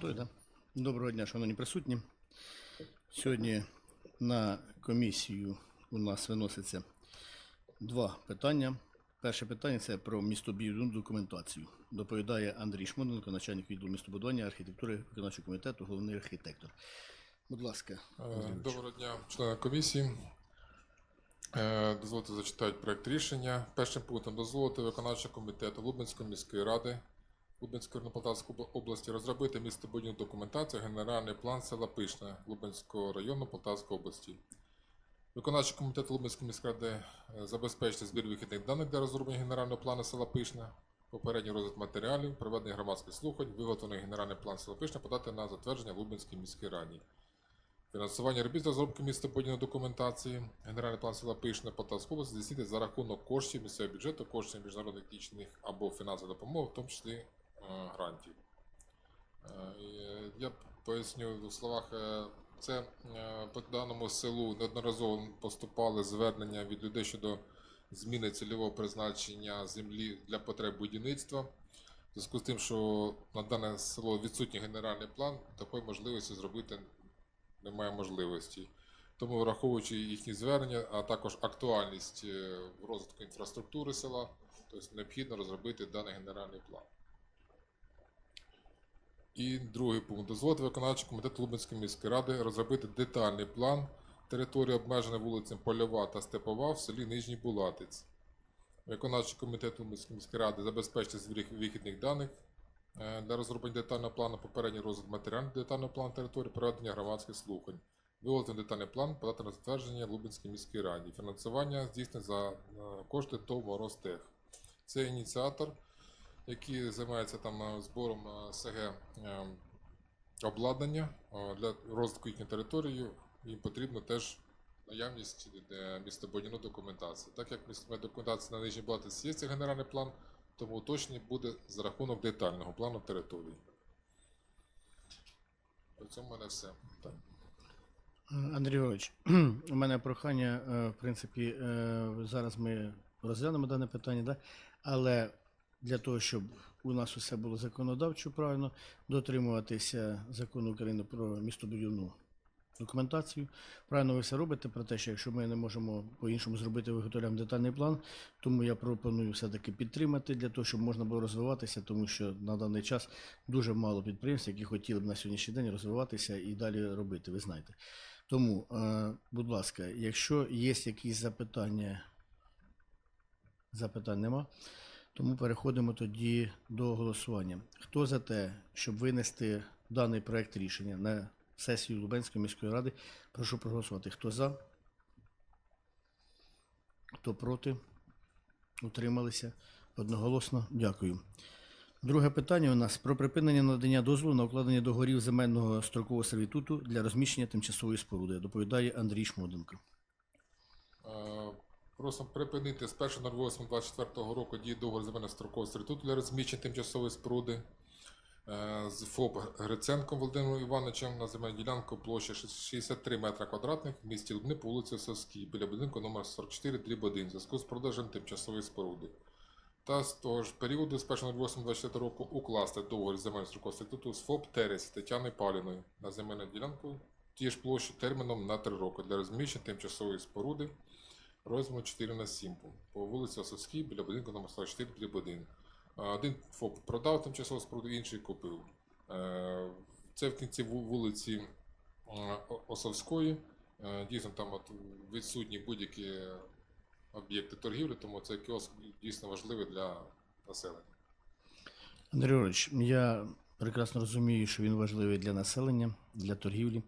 Той, да? Доброго дня, шановні присутні. Сьогодні на комісію у нас виноситься два питання. Перше питання це про містобудівну документацію. Доповідає Андрій Шмоненко, начальник відділу містобудування, архітектури виконавчого комітету, головний архітектор. Будь ласка, Е, Андрій Доброго дня, члени комісії. Е, Дозвольте зачитати проект рішення. Першим пунктом дозволити виконавчому комітету Лубенської міської ради Лубенської області розробити містобудівну документацію генеральний план села Пишне Лубенського району Полтавської області. Виконавчий комітет Лубенської міської ради е, забезпечити збір вихідних даних для розроблення генерального плану села Пишне, попередній розгляд матеріалів, проведення громадських слухань, виготовлений генеральний план села Пишне подати на затвердження Лубенській міській раді. Фінансування робіт з розробки містобудівної документації. Генеральний план села Пишне Полтавської області здійснити за рахунок коштів місцевого бюджету, коштів міжнародних технічних або фінансової допомоги, в тому числі грантів. Е, і, е, Я поясню в словах. е, Це по даному селу неодноразово поступали звернення від людей щодо зміни цільового призначення землі для потреб будівництва. В зв'язку з тим, що на дане село відсутній генеральний план, такої можливості зробити немає можливості. Тому, враховуючи їхні звернення, а також актуальність розвитку інфраструктури села, тобто необхідно розробити даний генеральний план. І другий пункт. Дозволити виконавчому комітету Лубенської міської ради розробити детальний план території обмеженої вулицями Польова та Степова в селі Нижній Булатець. Виконавчий комітет Лубенської міської ради забезпечити збір вихідних даних е, для розроблення детального плану, попередній розвиток матеріалів детального плану території, проведення громадських слухань. Виготовити детальний план, подати на затвердження Лубенській міській раді. Фінансування здійснить за е, кошти ТОВ «Морозтех». Це ініціатор, який займається там е, збором е, СГ е, обладнання для розвитку їхньої території. Їм потрібно теж наявність містобудівної документації. Так як містобудівна документація на Нижній Блатиці є цей генеральний план, тому уточнення буде за рахунок детального плану території. По цьому в мене все. Так. Андрій Григорович, у мене прохання, в принципі, зараз ми розглянемо дане питання, да? але для того, щоб у нас усе було законодавчо правильно, дотримуватися закону України про містобудівну документацію. Правильно ви все робите про те, що якщо ми не можемо по-іншому зробити, виготовляємо детальний план, тому я пропоную все-таки підтримати для того, щоб можна було розвиватися, тому що на даний час дуже мало підприємств, які хотіли б на сьогоднішній день розвиватися і далі робити, ви знаєте. Тому, е, будь ласка, якщо є якісь запитання, запитань нема, тому переходимо тоді до голосування. Хто за те, щоб винести даний проект рішення на сесію Лубенської міської ради, прошу проголосувати. Хто за? Хто проти? Утрималися? Одноголосно. Дякую. Друге питання у нас про припинення надання дозволу на укладення договорів земельного строкового сервітуту для розміщення тимчасової споруди. Доповідає Андрій Шмоденко. Просимо припинити з 1.08.24 року дії договору земельного строкового сервітуту для розміщення тимчасової споруди е, з ФОП Гриценком Володимиром Івановичем на земельну ділянку площі 63 метра квадратних в місті Лубни по вулиці Сосській біля будинку номер 44 дріб 1 в зв'язку з продажем тимчасової споруди. Та з того ж періоду з 1.08.24 року укласти договір земельного строкового сервітуту з ФОП Терес Тетяною Паліною на земельну ділянку ті ж площі терміном на 3 роки для розміщення тимчасової споруди розміру 4 на 7 по вулиці Осовській біля будинку номер 44 дріб 1. Е, Один ФОП продав тимчасову споруду, інший купив. Е, Це в кінці вулиці е, Осовської. Е, Дійсно, там от відсутні будь-які об'єкти торгівлі, тому цей кіоск дійсно важливий для населення. Андрій Григорович, я прекрасно розумію, що він важливий для населення, для торгівлі.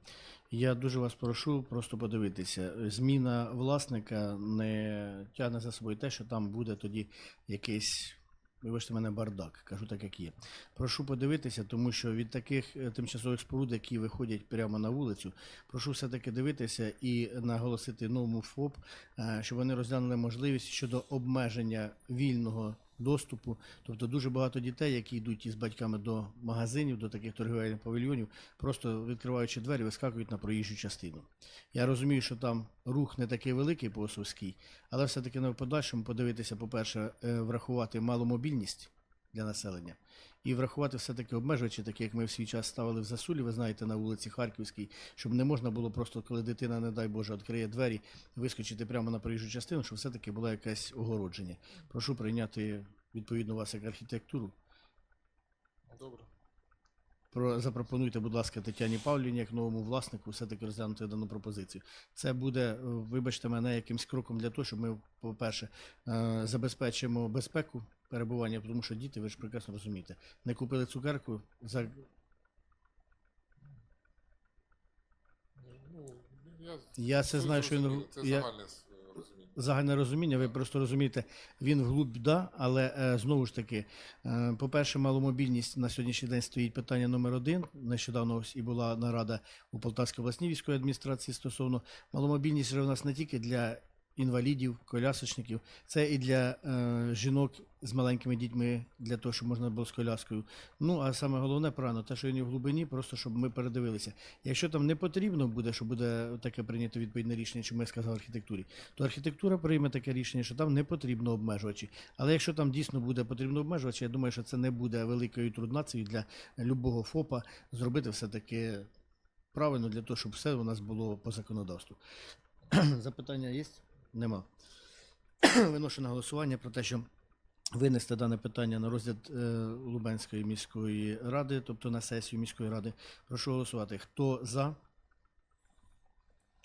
Я дуже вас прошу просто подивитися. Зміна власника не тягне за собою те, що там буде тоді якийсь. Вибачте мене бардак, кажу так, як є. Прошу подивитися, тому що від таких е, тимчасових споруд, які виходять прямо на вулицю, прошу все-таки дивитися і наголосити новому ФОП, е, щоб вони розглянули можливість щодо обмеження вільного доступу. Тобто дуже багато дітей, які йдуть із батьками до магазинів, до таких торгівельних павільйонів, просто відкриваючи двері, вискакують на проїжджу частину. Я розумію, що там рух не такий великий по Осовській, але все-таки на подальшому подивитися, по-перше, е, врахувати маломобільність для населення. І врахувати все-таки обмежувачі, такі як ми в свій час ставили в засулі, ви знаєте, на вулиці Харківській, щоб не можна було просто, коли дитина, не дай Боже, відкриє двері, вискочити прямо на проїжджу частину, щоб все-таки було якесь огородження. Прошу прийняти відповідно вас як архітектуру. Добре. Про запропонуйте, будь ласка, Тетяні Павлівні, як новому власнику, все-таки розглянути дану пропозицію. Це буде, е, вибачте мене, якимсь кроком для того, щоб ми, по-перше, е, забезпечимо безпеку перебування, тому що діти, ви ж прекрасно розумієте, не купили цукерку за Ну, я, Я це знаю, що він- Це я- загальне с- розуміння. загальне розуміння. Ви просто розумієте, він вглуб да, але е, знову ж таки, е, по-перше, маломобільність на сьогоднішній день стоїть питання номер один. Нещодавно ось і була нарада у Полтавській обласній військовій адміністрації стосовно маломобільність же у нас не тільки для інвалідів, колясочників, це і для е, жінок з маленькими дітьми, для того, щоб можна було з коляскою. Ну а саме головне правильно, те, що він в глибині, просто щоб ми передивилися. Якщо там не потрібно буде, що буде таке прийнято відповідне рішення, чому я сказав архітектурі, то архітектура прийме таке рішення, що там не потрібно обмежувачі. Але якщо там дійсно буде потрібно обмежувачі, я думаю, що це не буде великою труднацією для любого ФОПа зробити все-таки правильно для того, щоб все у нас було по законодавству. Запитання є? Нема. Виношу на голосування про те, що винести дане питання на розгляд е, Лубенської міської ради, тобто на сесію міської ради. Прошу голосувати. Хто за?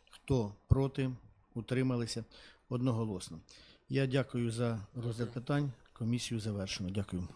Хто проти? Утрималися одноголосно. Я дякую за розгляд питань. Комісію завершено. Дякую.